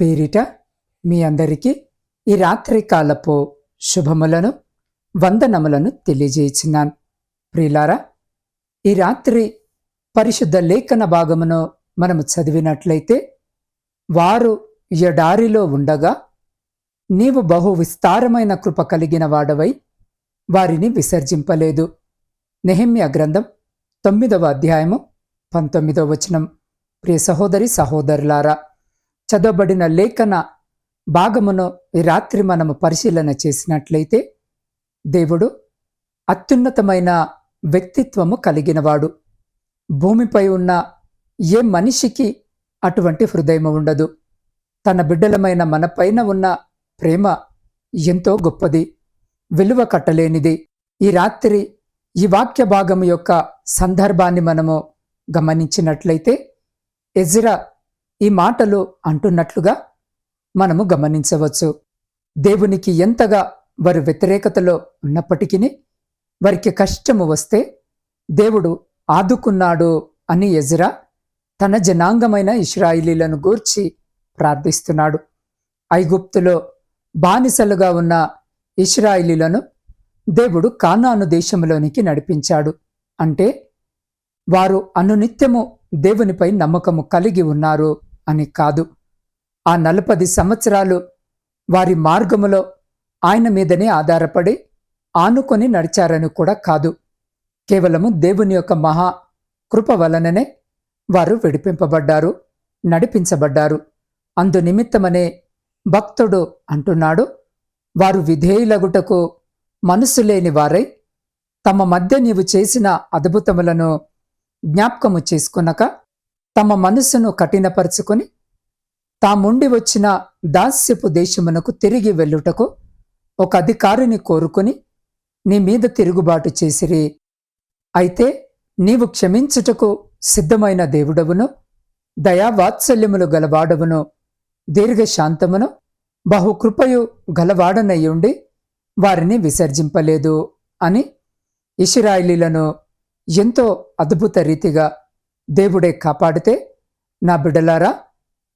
పేరిట మీ అందరికీ ఈ రాత్రి కాలపు శుభములను వందనములను తెలియజేయుచున్నాను ప్రియులారా ఈ రాత్రి పరిశుద్ధ లేఖన భాగమును మనము చదివినట్లయితే వారు ఎడారిలో ఉండగా నీవు బహు విస్తారమైన కృప కలిగిన వాడవై వారిని విసర్జింపలేదు. నెహమ్య గ్రంథం తొమ్మిదవ అధ్యాయము పంతొమ్మిదవ వచనం. ప్రియ సహోదరి సహోదరులారా చదవబడిన లేఖన భాగమును ఈ రాత్రి మనము పరిశీలన చేసినట్లయితే దేవుడు అత్యున్నతమైన వ్యక్తిత్వము కలిగినవాడు. భూమిపై ఉన్న ఏ మనిషికి అటువంటి హృదయం ఉండదు. తన బిడ్డలమైన మనపైన ఉన్న ప్రేమ ఎంతో గొప్పది విలువ కట్టలేనిది. ఈ రాత్రి ఈ వాక్య భాగం యొక్క సందర్భాన్ని మనము గమనించినట్లయితే ఎజ్రా ఈ మాటలు అంటున్నట్లుగా మనము గమనించవచ్చు. దేవునికి ఎంతగా వారు వ్యతిరేకతలో ఉన్నప్పటికీ వారికి కష్టము వస్తే దేవుడు ఆదుకున్నాడు అని ఎజ్రా తన జనాంగమైన ఇస్రాయిలీలను గూర్చి ప్రార్థిస్తున్నాడు. ఐగుప్తులో బానిసలుగా ఉన్న ఇస్రాయిలీలను దేవుడు కానాను దేశంలోనికి నడిపించాడు. అంటే వారు అనునిత్యము దేవునిపై నమ్మకము కలిగి ఉన్నారు. అని కాదు. ఆ నలపది సంవత్సరాలు వారి మార్గములో ఆయన మీదనే ఆధారపడి ఆనుకొని నడిచారని కూడా కాదు. కేవలము దేవుని యొక్క మహా కృప వలననే వారు విడిపింపబడ్డారు నడిపించబడ్డారు. అందు నిమిత్తమనే భక్తుడు అంటున్నాడు వారు విధేయులగుటకు మనసు లేని వారై తమ మధ్య నీవు చేసిన అద్భుతములను జ్ఞాపకము చేసుకునక తమ మనసును కఠినపరుచుకొని తాముండి వచ్చిన దాస్యపు దేశమునకు తిరిగి వెళ్ళుటకు ఒక అధికారిని కోరుకుని నీ మీద తిరుగుబాటు చేసిరి. అయితే నీవు క్షమించుటకు సిద్ధమైన దేవుడవును దయావాత్సల్యములు గలవాడవును దీర్ఘశాంతమును బహుకృపయు గలవాడనయ్యుండి వారిని విసర్జింపలేదు అని ఇషిరాయిలీలను ఎంతో అద్భుత రీతిగా దేవుడే కాపాడితే నా బిడ్డలారా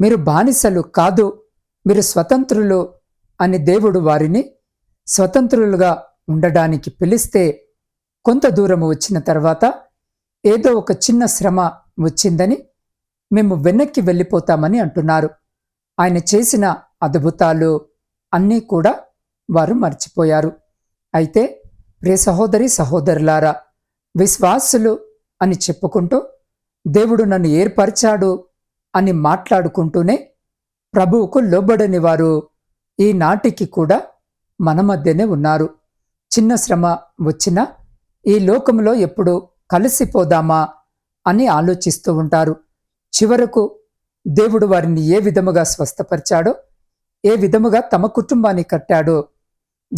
మీరు బానిసలు కాదు మీరు స్వతంత్రులు అని దేవుడు వారిని స్వతంత్రులుగా ఉండడానికి పిలిస్తే కొంత దూరము వచ్చిన తర్వాత ఏదో ఒక చిన్న శ్రమ వచ్చిందని మేము వెనక్కి వెళ్ళిపోతామని అంటున్నారు. ఆయన చేసిన అద్భుతాలు అన్నీ కూడా వారు మర్చిపోయారు. అయితే ప్రియ సహోదరి సహోదరులారా విశ్వాసులు అని చెప్పుకుంటూ దేవుడు నన్ను ఏర్పరిచాడు అని మాట్లాడుకుంటూనే ప్రభువుకు లోబడని వారు ఈనాటికి కూడా మన మధ్యనే ఉన్నారు. చిన్న శ్రమ వచ్చినా ఈ లోకంలో ఎప్పుడు కలిసిపోదామా అని ఆలోచిస్తూ ఉంటారు. చివరకు దేవుడు వారిని ఏ విధముగా స్వస్థపరిచాడో ఏ విధముగా తమ కుటుంబాన్ని కట్టాడో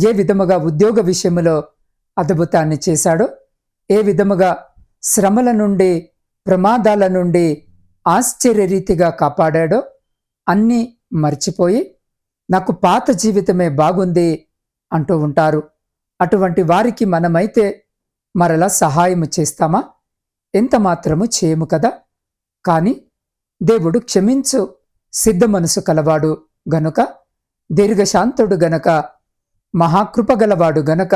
ఏ విధముగా ఉద్యోగ విషయంలో అద్భుతాన్ని చేశాడో ఏ విధముగా శ్రమల నుండి ప్రమాదాల నుండి ఆశ్చర్యరీతిగా కాపాడాడో అన్నీ మర్చిపోయి నాకు పాత జీవితమే బాగుంది అంటూ ఉంటారు. అటువంటి వారికి మనమైతే మరలా సహాయము చేస్తామా? ఎంత మాత్రము చేయము కదా? కానీ దేవుడు క్షమించు సిద్ధ మనసు కలవాడు గనుక దీర్ఘశాంతుడు గనక మహాకృపగలవాడు గనక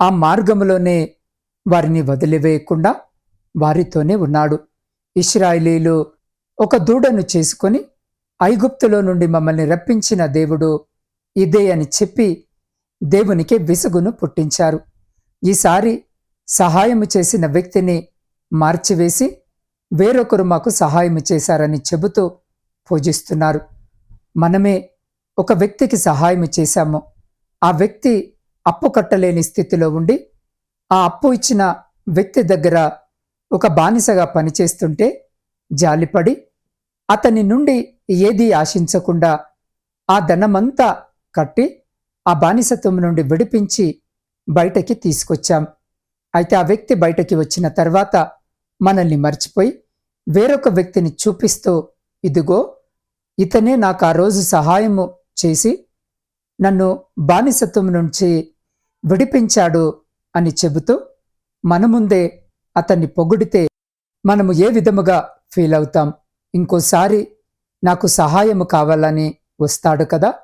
ఆ మార్గములోనే వారిని వదిలివేయకుండా వారితోనే ఉన్నాడు. ఇస్రాయిలీలు ఒక దూడను చేసుకొని ఐగుప్తులో నుండి మమ్మల్ని రప్పించిన దేవుడు ఇదే అని చెప్పి దేవునికి విసుగును పుట్టించారు. ఈసారి సహాయము చేసిన వ్యక్తిని మార్చివేసి వేరొకరు మాకు సహాయం చేశారని చెబుతూ పూజిస్తున్నారు. మనమే ఒక వ్యక్తికి సహాయం చేశాము. ఆ వ్యక్తి అప్పు కట్టలేని స్థితిలో ఉండి ఆ అప్పు ఇచ్చిన వ్యక్తి దగ్గర ఒక బానిసగా పనిచేస్తుంటే జాలిపడి అతని నుండి ఏదీ ఆశించకుండా ఆ ధనమంతా కట్టి ఆ బానిసత్వం నుండి విడిపించి బయటకి తీసుకొచ్చాం. అయితే ఆ వ్యక్తి బయటకి వచ్చిన తర్వాత మనల్ని మర్చిపోయి వేరొక వ్యక్తిని చూపిస్తూ ఇదిగో ఇతనే నాకు ఆ రోజు సహాయము చేసి నన్ను బానిసత్వం నుంచి విడిపించాడు అని చెబుతూ మన ముందే అతన్ని పొగిడితే మనము ఏ విధముగా ఫీల్ అవుతాం? ఇంకోసారి నాకు సహాయము కావాలని వస్తాడు కదా?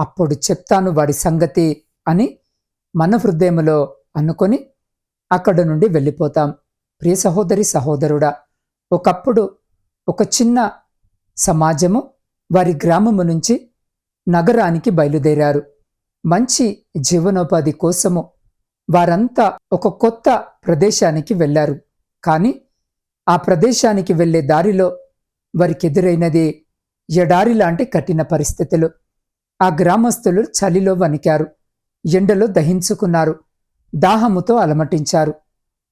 అప్పుడు చెప్తాను వాడి సంగతి అని మన హృదయములో అనుకొని అక్కడ నుండి వెళ్ళిపోతాం. ప్రియ సహోదరి సహోదరుడా ఒకప్పుడు ఒక చిన్న సమాజము వారి గ్రామము నుంచి నగరానికి బయలుదేరారు. మంచి జీవనోపాధి కోసము వారంతా ఒక కొత్త ప్రదేశానికి వెళ్ళారు. కానీ ఆ ప్రదేశానికి వెళ్ళే దారిలో వారికి ఎదురైనది ఎడారి లాంటి కఠిన పరిస్థితులు. ఆ గ్రామస్తులు చలిలో వణికారు. ఎండలో దహించుకున్నారు. దాహముతో అలమటించారు.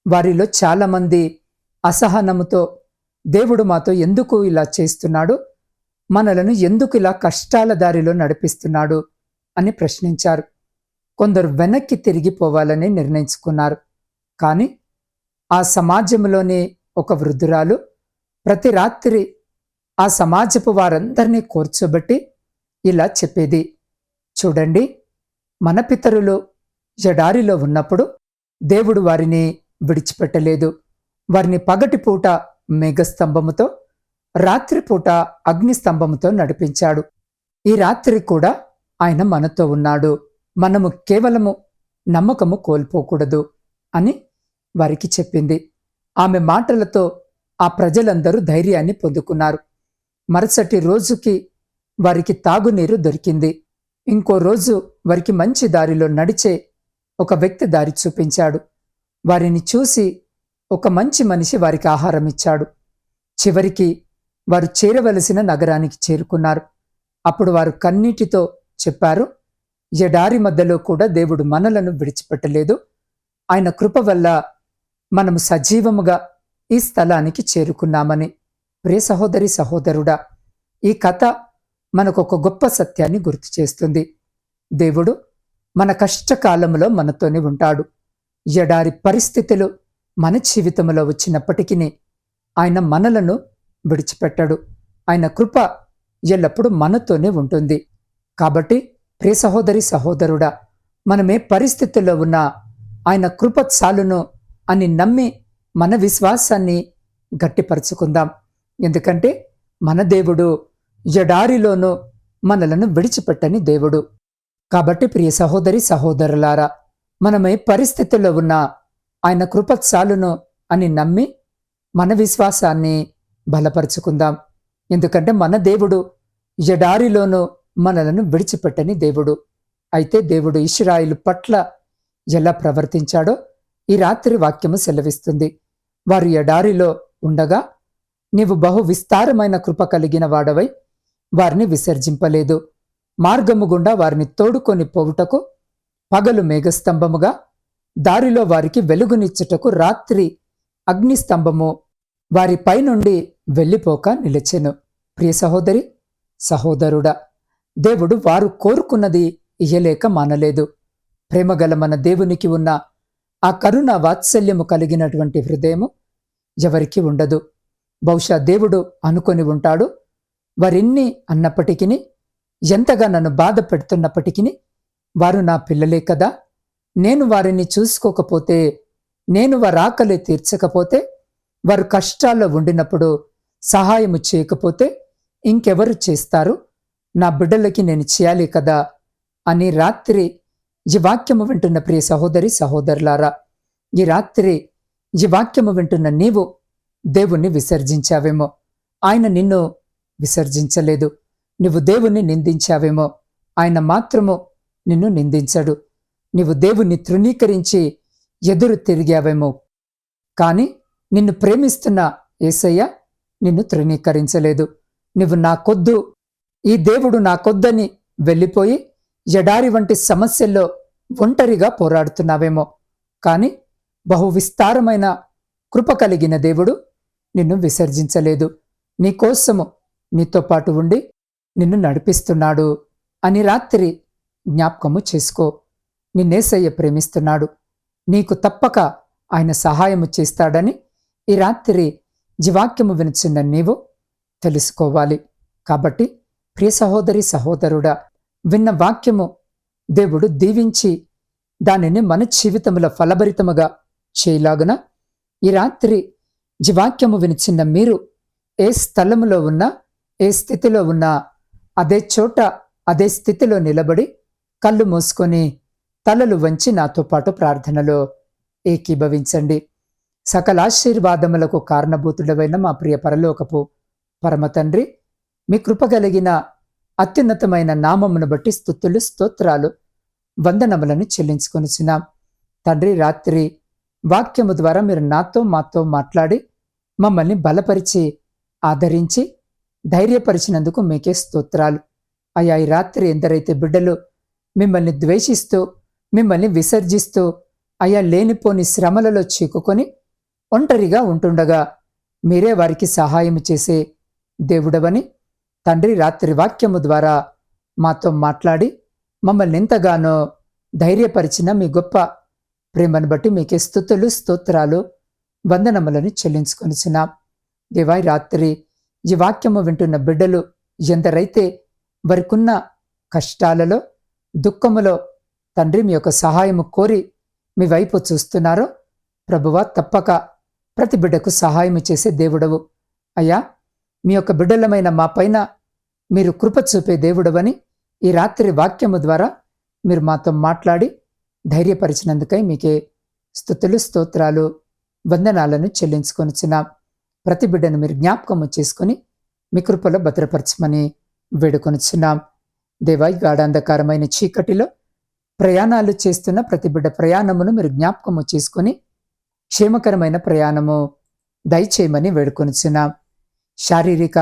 వారిలో చాలామంది అసహనముతో దేవుడు మాతో ఎందుకు ఇలా చేస్తున్నాడు? మనలను ఎందుకు ఇలా కష్టాల దారిలో నడిపిస్తున్నాడు? అని ప్రశ్నించారు. కొందరు వెనక్కి తిరిగిపోవాలని నిర్ణయించుకున్నారు. కానీ ఆ సమాజంలోని ఒక వృద్ధురాలు ప్రతి రాత్రి ఆ సమాజపు వారందరినీ కూర్చోబెట్టి ఇలా చెప్పేది. చూడండి మన పితరులు ఎడారిలో ఉన్నప్పుడు దేవుడు వారిని విడిచిపెట్టలేదు. వారిని పగటిపూట మేఘస్తంభముతో రాత్రిపూట అగ్నిస్తంభముతో నడిపించాడు. ఈ రాత్రి కూడా ఆయన మనతో ఉన్నాడు. మనము కేవలము నమ్మకము కోల్పోకూడదు అని వారికి చెప్పింది. ఆమె మాటలతో ఆ ప్రజలందరూ ధైర్యాన్ని పొందుకున్నారు. మరుసటి రోజుకి వారికి తాగునీరు దొరికింది. ఇంకో రోజు వారికి మంచి దారిలో నడిచే ఒక వ్యక్తి దారి చూపించాడు. వారిని చూసి ఒక మంచి మనిషి వారికి ఆహారం ఇచ్చాడు. చివరికి వారు చేరవలసిన నగరానికి చేరుకున్నారు. అప్పుడు వారు కన్నీటితో చెప్పారు ఎడారి మధ్యలో కూడా దేవుడు మనలను విడిచిపెట్టలేదు. ఆయన కృప వల్ల మనము సజీవముగా ఈ స్థలానికి చేరుకున్నామని. ప్రియ సహోదరి సహోదరుడా ఈ కథ మనకు ఒక గొప్ప సత్యాన్ని గుర్తు చేస్తుంది. దేవుడు మన కష్టకాలంలో మనతోనే ఉంటాడు. ఎడారి పరిస్థితులు మన జీవితంలో వచ్చినప్పటికీ ఆయన మనలను విడిచిపెట్టడు. ఆయన కృప ఎల్లప్పుడూ మనతోనే ఉంటుంది. కాబట్టి ప్రియ సహోదరి సహోదరుడా మనమే పరిస్థితుల్లో ఉన్నా ఆయన కృపత్సాలును అని నమ్మి మన విశ్వాసాన్ని గట్టిపరుచుకుందాం. ఎందుకంటే మన దేవుడు ఎడారిలోనూ మనలను విడిచిపెట్టని దేవుడు. కాబట్టి ప్రియ సహోదరి సహోదరులారా మనమే పరిస్థితుల్లో ఉన్న ఆయన కృపత్సాలును అని నమ్మి మన విశ్వాసాన్ని బలపరుచుకుందాం. ఎందుకంటే మన దేవుడు ఎడారిలోనూ మనలను విడిచిపెట్టని దేవుడు. అయితే దేవుడు ఇష్రాయిలు పట్ల ఎలా ప్రవర్తించాడో ఈ రాత్రి వాక్యము సెలవిస్తుంది. వారు ఎడారిలో ఉండగా నీవు బహు విస్తారమైన కృప కలిగిన వాడవై వారిని విసర్జింపలేదు. మార్గము గుండా వారిని తోడుకొని పోవుటకు పగలు మేఘస్తంభముగా దారిలో వారికి వెలుగునిచ్చుటకు రాత్రి అగ్నిస్తంభము వారి పైనుండి వెళ్ళిపోక నిలిచెను. ప్రియ సహోదరి సహోదరుడా దేవుడు వారు కోరుకున్నది ఇయ్యలేక మానలేదు. ప్రేమగల మన దేవునికి ఉన్న ఆ కరుణ వాత్సల్యము కలిగినటువంటి హృదయము ఎవరికి ఉండదు. బహుశా దేవుడు అనుకొని ఉంటాడు. వారెన్ని అన్నప్పటికీ ఎంతగా నన్ను బాధ పెడుతున్నప్పటికీ వారు నా పిల్లలే కదా. నేను వారిని చూసుకోకపోతే నేను వారి ఆకలి తీర్చకపోతే వారు కష్టాల్లో ఉండినప్పుడు సహాయము చేయకపోతే ఇంకెవరు చేస్తారు? నా బిడ్డలకి నేను చేయాలి కదా అని రాత్రి ఈ వాక్యము వింటున్న ప్రియ సహోదరి సహోదరులారా ఈ రాత్రి ఈ వాక్యము వింటున్న నీవు దేవుణ్ణి విసర్జించావేమో. ఆయన నిన్ను విసర్జించలేదు. నువ్వు దేవుణ్ణి నిందించావేమో. ఆయన మాత్రము నిన్ను నిందించడు. నీవు దేవుణ్ణి తృణీకరించి ఎదురు తిరిగావేమో. కాని నిన్ను ప్రేమిస్తున్న ఏసయ్య నిన్ను తృణీకరించలేదు. నువ్వు నా కొద్దు ఈ దేవుడు నా కొద్దని వెళ్ళిపోయి ఎడారి వంటి సమస్యల్లో ఒంటరిగా పోరాడుతున్నావేమో. కాని బహు విస్తారమైన కృప కలిగిన దేవుడు నిన్ను విసర్జించలేదు. నీకోసము నీతో పాటు ఉండి నిన్ను నడిపిస్తున్నాడు అని రాత్రి జ్ఞాపకము చేసుకో. నిన్నేసయ్య ప్రేమిస్తున్నాడు. నీకు తప్పక ఆయన సహాయము చేస్తాడని ఈ రాత్రి జీవాక్యము వినిచిన్న నీవు తెలుసుకోవాలి. కాబట్టి ప్రియ సహోదరి సహోదరుడా విన్న వాక్యము దేవుడు దీవించి దానిని మన జీవితంలో ఫలభరితముగా చేయలాగున? ఈ రాత్రి జీవాక్యము వినిచిన్న మీరు ఏ స్థలములో ఉన్నా ఏ స్థితిలో ఉన్నా అదే చోట అదే స్థితిలో నిలబడి కళ్ళు మూసుకొని తలలు వంచి నాతో పాటు ప్రార్థనలో ఏకీభవించండి. సకల ఆశీర్వాదములకు కారణభూతుడవైన మా ప్రియ పరలోకపు పరమ మీ మీ కృపగలిగిన అత్యున్నతమైన నామమును బట్టి స్థుతులు స్తోత్రాలు వందనములను చెల్లించుకొనిచున్నాం. తండ్రి రాత్రి వాక్యము ద్వారా మీరు నాతో మాతో మాట్లాడి మమ్మల్ని బలపరిచి ఆదరించి ధైర్యపరిచినందుకు మీకే స్తోత్రాలు. అయా ఈ రాత్రి ఎందరైతే బిడ్డలు మిమ్మల్ని ద్వేషిస్తూ మిమ్మల్ని విసర్జిస్తూ అయా లేనిపోని శ్రమలలో చిక్కుకొని ఒంటరిగా ఉంటుండగా మీరే వారికి సహాయం చేసే దేవుడవని తండ్రి రాత్రి వాక్యము ద్వారా మాతో మాట్లాడి మమ్మల్ని ఎంతగానో ధైర్యపరిచిన మీ గొప్ప ప్రేమను బట్టి మీకే స్థుతులు స్తోత్రాలు వందనములను చెల్లించుకొనిచున్నాం. దేవాయి రాత్రి ఈ వాక్యము వింటున్న బిడ్డలు ఎందరైతే వారికున్న కష్టాలలో దుఃఖములో తండ్రి మీ యొక్క సహాయము కోరి మీ వైపు చూస్తున్నారో ప్రభువ తప్పక ప్రతి బిడ్డకు సహాయం చేసే దేవుడవు. అయ్యా మీ యొక్క బిడ్డలమైన మా పైన మీరు కృప చూపే దేవుడవని ఈ రాత్రి వాక్యము ద్వారా మీరు మాతో మాట్లాడి ధైర్యపరిచినందుకై మీకే స్థుతులు స్తోత్రాలు వందనాలను చెల్లించుకొనిచున్నాం. ప్రతి బిడ్డను మీరు జ్ఞాపకము చేసుకొని మీ కృపలో భద్రపరచమని వేడుకొనిచ్చున్నాం దేవాయి గాఢాంధకారమైన చీకటిలో ప్రయాణాలు చేస్తున్న ప్రతి బిడ్డ ప్రయాణమును మీరు జ్ఞాపకము చేసుకొని క్షేమకరమైన ప్రయాణము దయచేయమని వేడుకొనిచున్నాం. శారీరక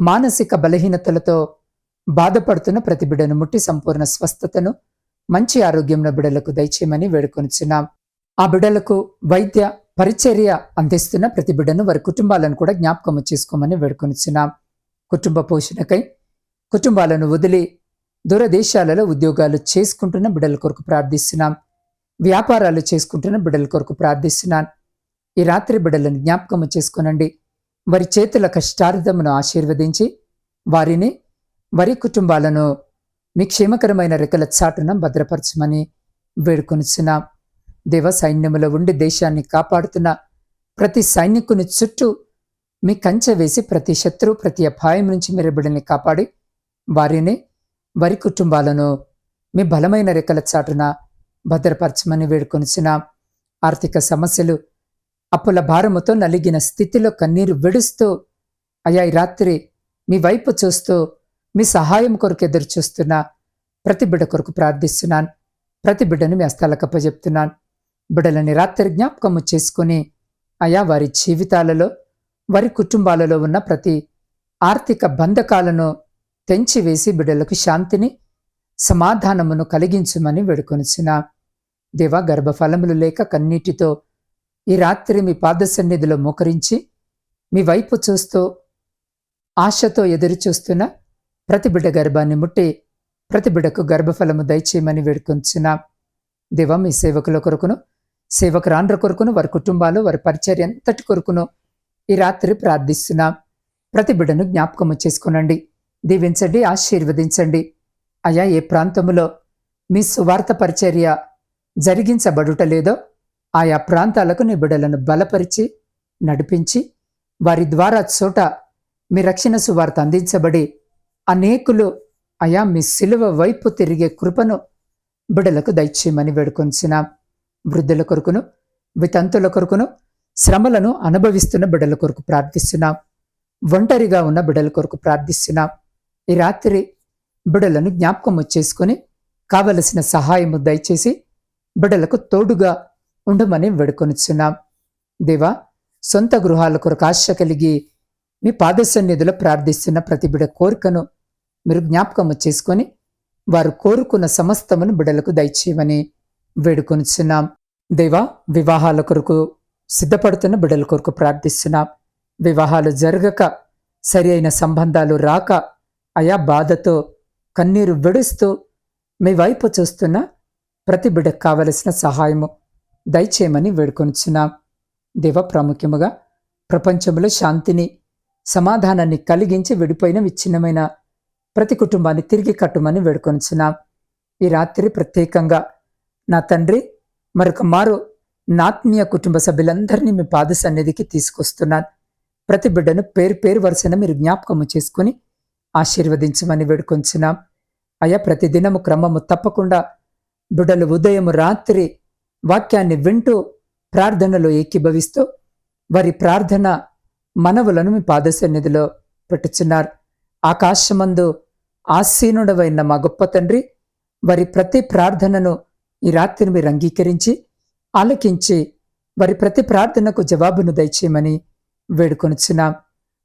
మానసిక బలహీనతలతో బాధపడుతున్న ప్రతిబిడను ముట్టి సంపూర్ణ స్వస్థతను మంచి ఆరోగ్యంలో బిడ్డలకు దయచేయమని వేడుకొనిచున్నాం. ఆ బిడలకు వైద్య పరిచర్య అందిస్తున్న ప్రతి బిడ్డను వారి కుటుంబాలను కూడా జ్ఞాపకం చేసుకోమని వేడుకొనిచున్నాం. కుటుంబ పోషణకై కుటుంబాలను వదిలి దూరదేశాలలో ఉద్యోగాలు చేసుకుంటున్న బిడ్డల కొరకు ప్రార్థిస్తున్నాం. వ్యాపారాలు చేసుకుంటున్న బిడ్డల కొరకు ప్రార్థిస్తున్నాను ఈ రాత్రి బిడ్డలను జ్ఞాపకము చేసుకునండి. వారి చేతుల కష్టార్థమును ఆశీర్వదించి వారిని వారి కుటుంబాలను మీ క్షేమకరమైన రెక్కల చాటున భద్రపరచమని వేడుకొనిచున్నాం. దేవ సైన్యములో ఉండి దేశాన్ని కాపాడుతున్న ప్రతి సైనికుని చుట్టూ మీ కంచె వేసి ప్రతి శత్రు ప్రతి అపాయం నుంచి మీరు బిడ్డల్ని కాపాడి వారిని వారి కుటుంబాలను మీ బలమైన రెక్కల చాటున భద్రపరచమని వేడుకొనిచున్నాం. ఆర్థిక సమస్యలు అప్పుల భారముతో నలిగిన స్థితిలో కన్నీరు విడుస్తూ అయా ఈ రాత్రి మీ వైపు చూస్తూ మీ సహాయం కొరకు ఎదురు చూస్తున్న ప్రతి బిడ్డ కొరకు ప్రార్థిస్తున్నాను. ప్రతి బిడ్డను మీ అస్తాలకప్పజెప్తున్నాను బిడ్డలని రాత్రి జ్ఞాపకము చేసుకుని అయా వారి జీవితాలలో వారి కుటుంబాలలో ఉన్న ప్రతి ఆర్థిక బంధకాలను తెంచివేసి బిడ్డలకు శాంతిని సమాధానమును కలిగించమని వేడుకొనిచిన దేవా గర్భఫలములు లేక కన్నీటితో ఈ రాత్రి మీ పాదసన్నిధిలో మోకరించి మీ వైపు చూస్తూ ఆశతో ఎదురు చూస్తున్న ప్రతి బిడ్డ గర్భాన్ని ముట్టి ప్రతి బిడ్డకు గర్భఫలము దయచేయమని వేడుకొంచున్నా దేవ మీ సేవకుల కొరకును సేవకురాండ్ర కొరకును వారి కుటుంబాలు వారి పరిచర్య ఎంతటి కొరకును ఈ రాత్రి ప్రార్థిస్తున్నాం. ప్రతి బిడ్డను జ్ఞాపకము చేసుకునండి. దీవించండి ఆశీర్వదించండి. అయా ఏ ప్రాంతములో మీ సువార్త పరిచర్య జరిగించబడుట లేదో ఆయా ప్రాంతాలకు నీ బిడలను బలపరిచి నడిపించి వారి ద్వారా చోట మీ రక్షణ సువార్త అందించబడి అనేకులు అయా మీ సిలువ వైపు తిరిగే కృపను బిడలకు దయచేయమని వేడుకొంచున్నాం. వృద్ధుల కొరకును వితంతుల కొరకును శ్రమలను అనుభవిస్తున్న బిడల కొరకు ప్రార్థిస్తున్నాం. ఒంటరిగా ఉన్న బిడల కొరకు ప్రార్థిస్తున్నాం. ఈ రాత్రి బిడలను జ్ఞాపకం చేసుకుని కావలసిన సహాయము దయచేసి బిడలకు తోడుగా ఉండమని వేడుకొనిచున్నాం. దేవా సొంత గృహాల కొరకు ఆశ కలిగి మీ పాద సన్నిధిలో ప్రార్థిస్తున్న ప్రతి బిడ కోరికను మీరు జ్ఞాపకము చేసుకొని వారు కోరుకున్న సమస్తమును బిడలకు దయచేయమని వేడుకొనిచున్నాం. దేవా వివాహాల కొరకు సిద్ధపడుతున్న బిడల కొరకు ప్రార్థిస్తున్నాం. వివాహాలు జరగక సరి అయిన సంబంధాలు రాక అయా బాధతో కన్నీరు విడుస్తూ మీ వైపు చూస్తున్న ప్రతి బిడకు కావలసిన సహాయము దయచేయమని వేడుకొనిచున్నాం. దేవ ప్రాముఖ్యముగా ప్రపంచంలో శాంతిని సమాధానాన్ని కలిగించి విడిపోయిన విచ్ఛిన్నమైన ప్రతి కుటుంబాన్ని తిరిగి కట్టుమని వేడుకొనిచున్నాం. ఈ రాత్రి ప్రత్యేకంగా నా తండ్రి మరొక మారు నాత్మీయ కుటుంబ సభ్యులందరినీ మీ పాద సన్నిధికి తీసుకొస్తున్నాను. ప్రతి బిడ్డను పేరు పేరు వరుసన మీరు జ్ఞాపకము చేసుకుని ఆశీర్వదించమని వేడుకొంచున్నాం అయా ప్రతిదినము క్రమము తప్పకుండా బిడ్డలు ఉదయం రాత్రి వాక్యాన్ని వింటూ ప్రార్థనలో ఏకీభవిస్తూ వారి ప్రార్థన మనవులను మీ పాదసన్నిధిలో పెట్టుచున్నారు. ఆకాశమందు ఆసీనుడవైన మా గొప్ప తండ్రి వారి ప్రతి ప్రార్థనను ఈ రాత్రిని మీరు అంగీకరించి ఆలకించి వారి ప్రతి ప్రార్థనకు జవాబును దయచేయమని వేడుకొనుచున్నాం.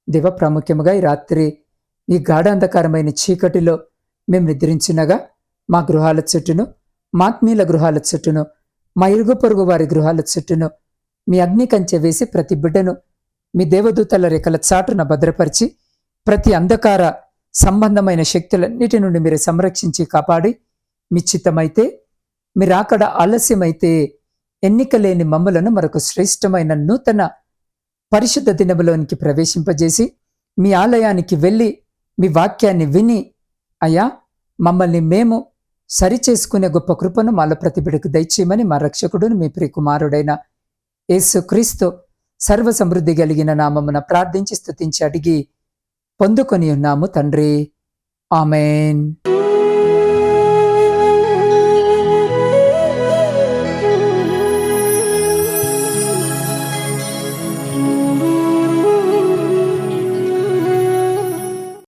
దివ ప్రాముఖ్యముగా ఈ రాత్రి ఈ గాఢాంధకారమైన చీకటిలో మేము నిద్రించినగా మా గృహాల చుట్టూను మాత్మీయుల గృహాల చుట్టూను మా ఇరుగు పొరుగు వారి గృహాల చుట్టూను. మీ అగ్ని కంచె వేసి ప్రతి బిడ్డను మీ దేవదూతల రేఖల చాటున భద్రపరిచి ప్రతి అంధకార సంబంధమైన శక్తులన్నిటి నుండి మీరు సంరక్షించి కాపాడి మీ చిత్తమైతే మీరు అక్కడ ఆలస్యమైతే ఎన్నిక లేని మమ్మలను మరొక శ్రేష్టమైన నూతన పరిశుద్ధ దినములోనికి ప్రవేశింపజేసి మీ ఆలయానికి వెళ్ళి మీ వాక్యాన్ని విని అయ్యా మమ్మల్ని మేము సరిచేసుకునే గొప్ప కృపను మాలో ప్రతి దయచేయమని మా రక్షకుడును మీ ప్రియకుమారుడైన యేసుక్రీస్తు సర్వ సమృద్ధి కలిగిన నామమున ప్రార్థించి స్థుతించి అడిగి పొందుకొని ఉన్నాము తండ్రి. ఆమెన్.